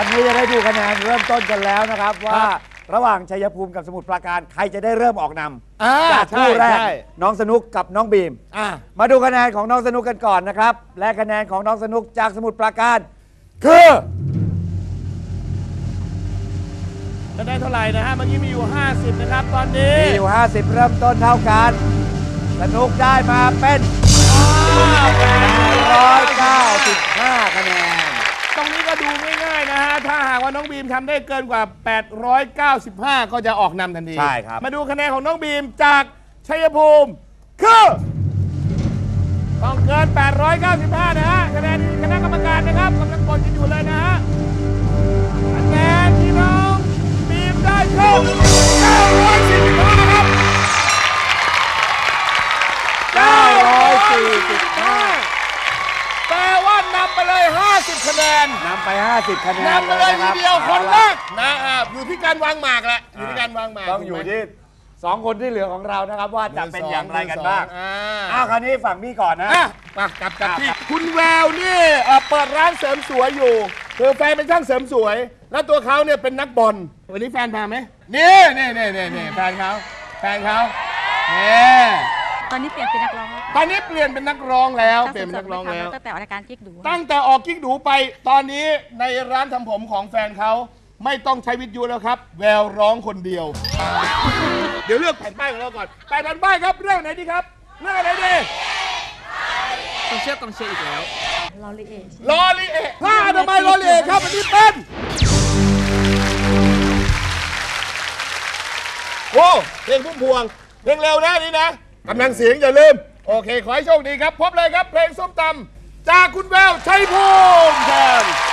อนนี้จะได้ดูคะแนนเริ่มต้นกันแล้วนะครับ ว่าระหว่างชัยภูมิกับสมุทรปราการใครจะได้เริ่มออกนอ่าำจากคู่ใช่แรกใช่ น้องสนุกกับน้องบีม อะมาดูคะแนนของน้องสนุกกันก่อนนะครับ และคะแนนของน้องสนุกจากสมุทรปราการ คือจะได้เท่าไหร่นะฮะเมื่อกี้มีอยู่ 50 นะครับ ตอนนี้มีอยู่ 50 เริ่มต้นเท่ากัน สนุกได้มาเป็น195คะแนนต รงนี้ก็ดูง่ายๆนะฮะ ถ้าหากว่าน้องบีมทำได้เกินกว่า 895 ก็จะออกนำทันทีใช่ครับ มาดูคะแนนของน้องบีมจากชัยภูมิคือต้องเกิน 895 นะฮะคะแนนที่คณะกรรมการนะครับกำลังกดกันอยู่เลยนะฮะคะแนนที่น้องบีมได้คือ945ครับ945แปลว่า นำไปเลย 50 คะแนนนำไป 50คะแนนนำไปเลยนะคทีรับเดียวคนแรเอาะกนะอ่าอยู่ที่การวางหมากแหละอยู่ที่การวางหมากต้องอยู่ที่2คนที่เหลือของเรานะครับว่าจะเป็นอย่างไรกันบ้างอ่าอ้าวคราวนี้ฝั่งพี่ก่อนนะอะมากลับกลับอะที่คุณแววนี่เอ่อเปิดร้านเสริมสวยอยู่คือแฟนเป็นช่างเสริมสวย แล้วตัวเขาเนี่ยเป็นนักบอลวันนี้แฟนพาไหมนี่นี่นี่นี่นี่แฟนเขาแฟนเขาเนี่ยตอนนี้เปลี่ยนเป็นนักร้องแล้ว ตอนนี้เปลี่ยนเป็นนักร้องแล้วเปลี่ยนเป็นนักร้องแล้ว ตั้งแต่รายการกิ๊กดูตั้งแต่ออกกิ๊กดูไปตอนนี้ในร้านทำผมของแฟนเขาไม่ต้องใช้วิทยุแล้วครับ แววร้องคนเดียว เดี๋ยวเลือกแผ่นป้ายของเราก่อนแปดแผ่นป้ายครับเรื่องไหนดีครับเรื่องอะไรดีต้องเชื่อต้องเชื่ออีกแล้วลอรีเอชลอรีเอผ้าอนามัยลอรีเอครับอันนี้เป็นโอ้เพลงพุ่มพวงเพลงเร็วนะนี่นะกำลังเสียงอย่าลืม โอเค ขอให้โชคดีครับ พบเลยครับเพลงส้มตำจากคุณแววชัยภูมิเชิญ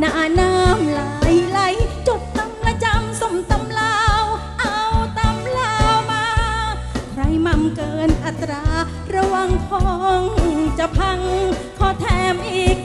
หน้าน้ำไหลไหลจดตำละจำสมตำลาว เอาตำลาวมา ใครมั่มเกินอัตรา ระวังท้องจะพัง ขอแถมอีก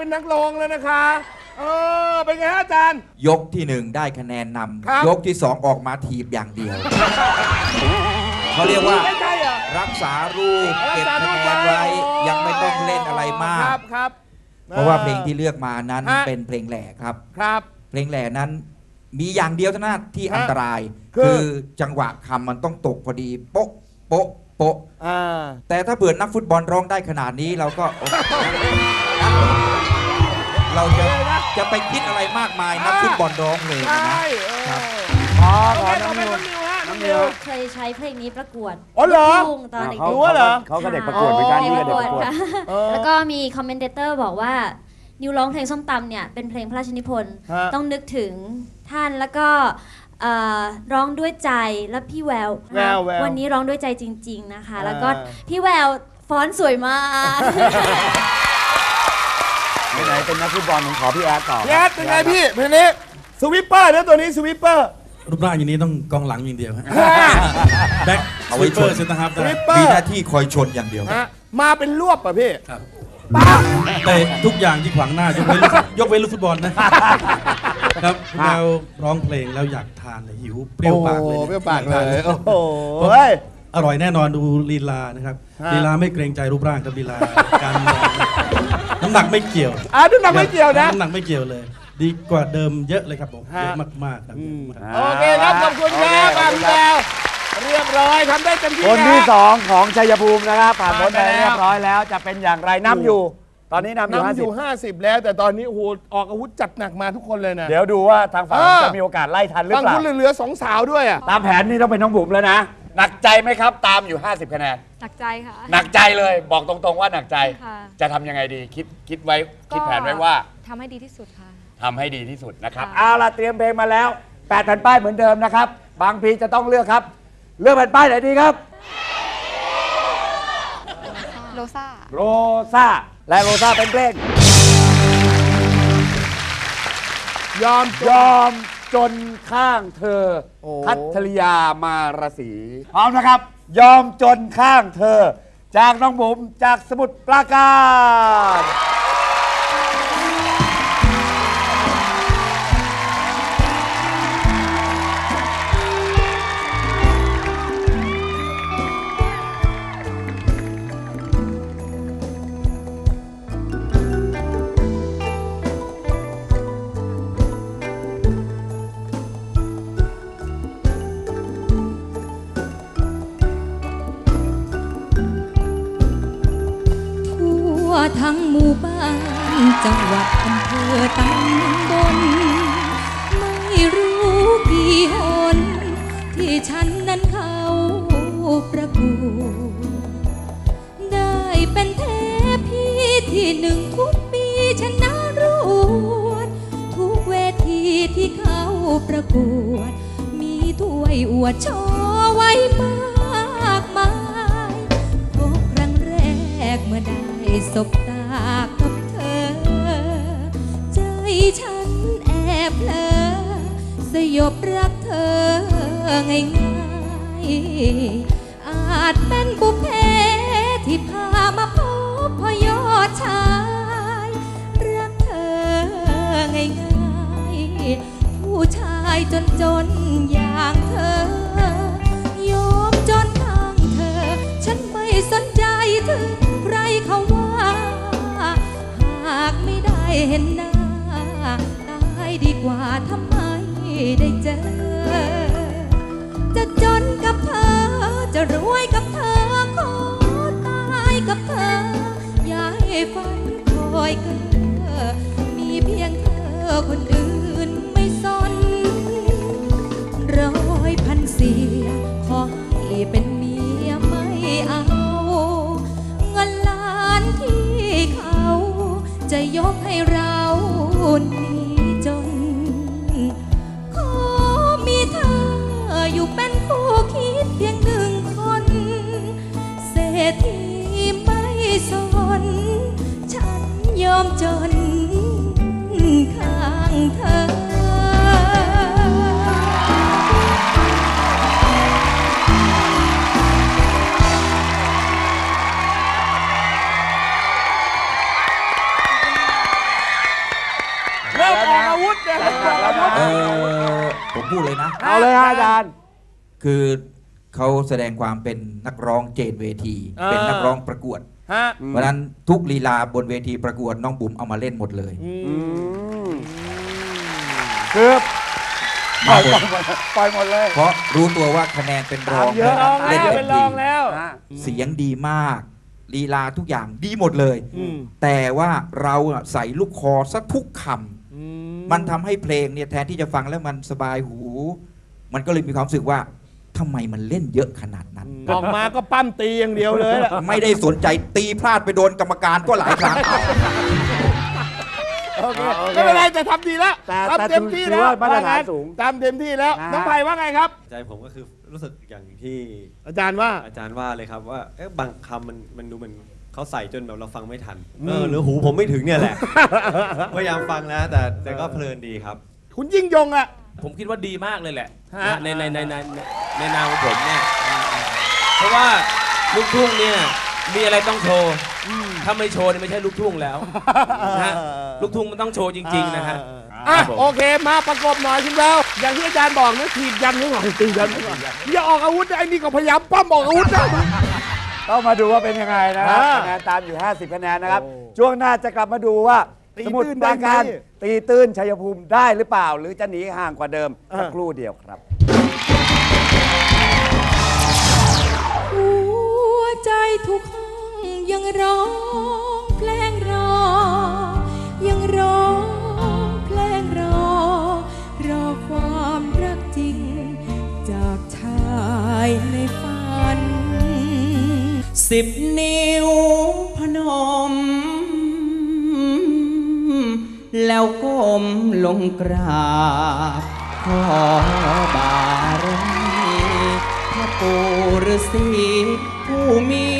เป็นนักร้องแล้วนะคะ เออ เป็นไงฮะอาจารย์ ยกที่หนึ่งได้คะแนนนครับำยกที่สองออกมาถีบอย่างเดียว เขาเรียกว่า ไม่ใช่เหรอรักษารูปเก็บคะแนนไว้ยังไม่ต้องเล่นอะไรมาคกรับครับ เพราะว่าเพลงที่เลือกมานั้นฮะ เป็นเพลงแหล่ครับ ครับ เพลงแหล่นั้นมีอย่างเดียวเท่านั้นที่ฮะอันตราย คือ คือจังหวะคำมันต้องตกพอดี โป๊ะโป๊ะโป๊ะ อ่า แต่ถ้าเบื่อนักฟุตบอลร้องได้ขนาดนี้เราก็โอเค เราจะจะไปคิดอะไรมากมายนักฟุตบอลร้องเพลงใช่นะเออครับขอโอขอเคต่อน้ำไปนิวน้องนิวฮะน้องน้ำนินิววเคยใช้เพลงนี้ประกวดอ๋อเหรอลูกทุ่งตอนเด็กเขารู้ว่าเหรอ เขาก็เด็กประกวดเหมือนกันๆนี่ก็เด็กประกวดค่ะเออ แล้วก็มีคอมเมนเตอร์บอกว่า นิวร้องเพลงส้มตำเนี่ย เป็นเพลงพระราชนิพนธ์ฮะ ต้องนึกถึงท่านแล้วก็เอ่อร้องด้วยใจแล้วพี่แววแววแวววันนี้ร้องด้วยใจจริง ๆ นะคะอ่าแล้วก็พี่แววฟ้อนสวยมาก ไหนๆเป็นนักฟุตบอลผมขอพี่แอดต่อพี่แอดเป็นไงพี่เพลงนี้สวิปเปอร์นะตัวนี้สวิปเปอร์ รูปร่างอย่างนี้ต้องกองหลังอย่างเดียวฮะแบ็คเอาสไว้วิปเปอชนร์เซนเตอร์ฮาร์ฟสได้วิปเปอมีร์หน้าที่คอยชนอย่างเดียว ฮะมาเป็นรวบป่ะพี่ครับแต่ทุกอย่างที่ขวางหน้ายกเว้นลูกยกเว้นลูกฟุตบอลนะครับคุณแมวร้องเพลงแล้วอยากทานเลยหิวเปรี้ยวปากเลยโอ้นี่เปรี้ยวปากเลยอยทนโอ้โหเฮ้ย อร่อยแน่นอนดูลีลานะครับฮะ ลีลาไม่เกรงใจรูปร่างกับลีลาการร้องน้ำหนักไม่เกี่ยวอะน้ำหนักไม่เกี่ยวนะ น้ำหนักไม่เกี่ยวเลย ดีกว่าเดิมเยอะเลยครับผมฮะเยอะมากๆครับโอเคครับ ขอบคุณครับโอมาเพี่แววเรียบร้อยทำได้เต็มที่คนที่ นะสองของชัยภูมินะครับ ผ่านพ้นไปผ่านไปแล้ว เรียบร้อยแล้ว จะเป็นอย่างไรน้ำอยู่ ตอนนี้น้ำอยู่นำอยู่ 50 50แล้ว แต่ตอนนี้โอ้โหออกอาวุธจัดหนักมาทุกคนเลยนะเดี๋ยวดูว่าทางฝั่งเออ จะมีโอกาสไล่ทันหรือฝั่งเปล่าคุณเหลือๆสองสาวด้วยอะ ตามแผนนี่ต้องเป็นน้องบุ๋มแล้วนะ หนักใจไหมครับ ตามอยู่ 50 คะแนน หนักใจค่ะ หนักใจเลยบอกตรงๆว่าหนักใจ ค่ะ จะทำยังไงดีคิดคิดไว้คิดแผนไว้ว่าทำให้ดีที่สุดค่ะ ทำให้ดีที่สุดนะครับ ค่ะ เอาล่ะเตรียมเพลงมาแล้ว8แผ่นป้ายเหมือนเดิมนะครับ บางพีจะต้องเลือกครับ เลือกแผ่นป้ายไหนดีครับโลซ่า โรซาและโรซาเป็นเพลงยอมยอมจนข้างเธอโอ้คัทริยามารสีพร้อมนะครับ ยอมจนข้างเธอ จากน้องบุ๋มจากสมุทรปราการ ตำบลไม่รู้กี่หนที่ฉันนั้นเข้าประกวดได้เป็นเทพีที่หนึ่งทุกปีชนะรวดทุกเวทีที่เข้าประกวด มีถ้วยอวดโชว์ไว้มากมายพบครั้งแรกเมื่อได้สบต ฉันแอบเพลอสยบรักเธอง่ายง่ายๆอาจเป็นบุพเพที่พามาพบพยอดชาย รักเธอง่ายง่ายๆผู้ชายจนจนๆอย่างเธอ ได้เจอ จะจนกับเธอ จะรวยกับเธอ ขอตายกับเธอ อย่าให้ฝันคอยเกอมีเพียงเธอคนอื่นไม่สน ร้อยพันเสียขอให้เป็นเมียไม่เอา เงินล้านที่เขาจะยกให้เรานี้ จนข้างเธอ เริ่มออกอาวุธเนี่ยเริ่มออกอาวุธเออผมพูดเลยนะ เอาเลยฮะอาจารย์ คือเขาแสดงความเป็นนักร้องเจนเวทีอ่าเป็นนักร้องประกวด ฮะ เพราะฉะนั้นทุกลีลาบนเวทีประกวดน้องบุ๋มเอามาเล่นหมดเลย อืมคือปล่อยหมดปล่อยหมดเลยเพราะรู้ตัวว่าคะแนนเป็นรองตามเยอะ ลองเล่นแล้วเต็เป็นมลที่องแล้ว อะเสียงดีมากลีลาทุกอย่างดีหมดเลย อืมแต่ว่าเราอะใส่ลูกคอสักทุกคำ อืมันทำให้เพลงเนี่ยแทนที่จะฟังแล้วมันสบายหู มันก็เลยมีความรู้สึกว่า ทำไมมันเล่นเยอะขนาดนั้น ออกมาก็ปั้มตีอย่างเดียวเลยล่ะไม่ได้สนใจตีพลาดไปโดนกรรมการก็หลายครั้ง โอเคไม่เป็นไรแต่ทำดีแล้วแต่แต่ทำเต็มที่ถืแล้อวว่ามาตรฐานสูงทำเต็มที่แล้วนะฮะ น้องไผ่ว่าไงครับ ใจผมก็คือรู้สึกอย่างที่อาจารย์ว่า อาจารย์ว่าเลยครับว่าเอ๊ะบางคำมันมันดูเหมือนเขาใส่จนแบบเราฟังไม่ทันอืมเออหรือหูผมไม่ถึงเนี่ยแหละ พยายามฟังนะแต่แต่ก็เพลินดีครับ คุณยิ่งยงอะ ผมคิดว่าดีมากเลยแหละฮะนะในในในในในในนามของผมเนี่ยเพราะว่าลูกทุ่งเนี่ยมีอะไรต้องโชว์ถ้าไม่โชว์เนี่ยไม่ใช่ลูกทุ่งแล้วนะฮะลูกทุ่งมันต้องโชว์จริง ๆ นะฮะ อะครับผม โอเคมาประกบหน่อยคุณแล้วอย่างที่อาจารย์บอกนะถีบยันไว้ก่อนตียันไว้ก่อนอย่าออกอาวุธนะไอ้นี่ก็พยายามปั้มออกอาวุธนะ ต้องมาดูว่าเป็นยังไงนะครับอ่า คะแนนตามอยู่ 50คะแนนนะครับโอ้ช่วงหน้าจะกลับมาดูว่า ตีสมุทรตื้นปราการได้ไหมตีตื้นชัยภูมิได้หรือเปล่า หรือจะหนีห่างกว่าเดิมอ่า สักครู่เดียวครับ หัวใจทุกห้องยังร้องเพลงรอ ยังร้องเพลงรอ รอความรักจริง จากชายในฝัน สิบนิ้วพนม แล้วก้มลงกราบขอบารมีพระปู่ฤาษีผู้มีวิ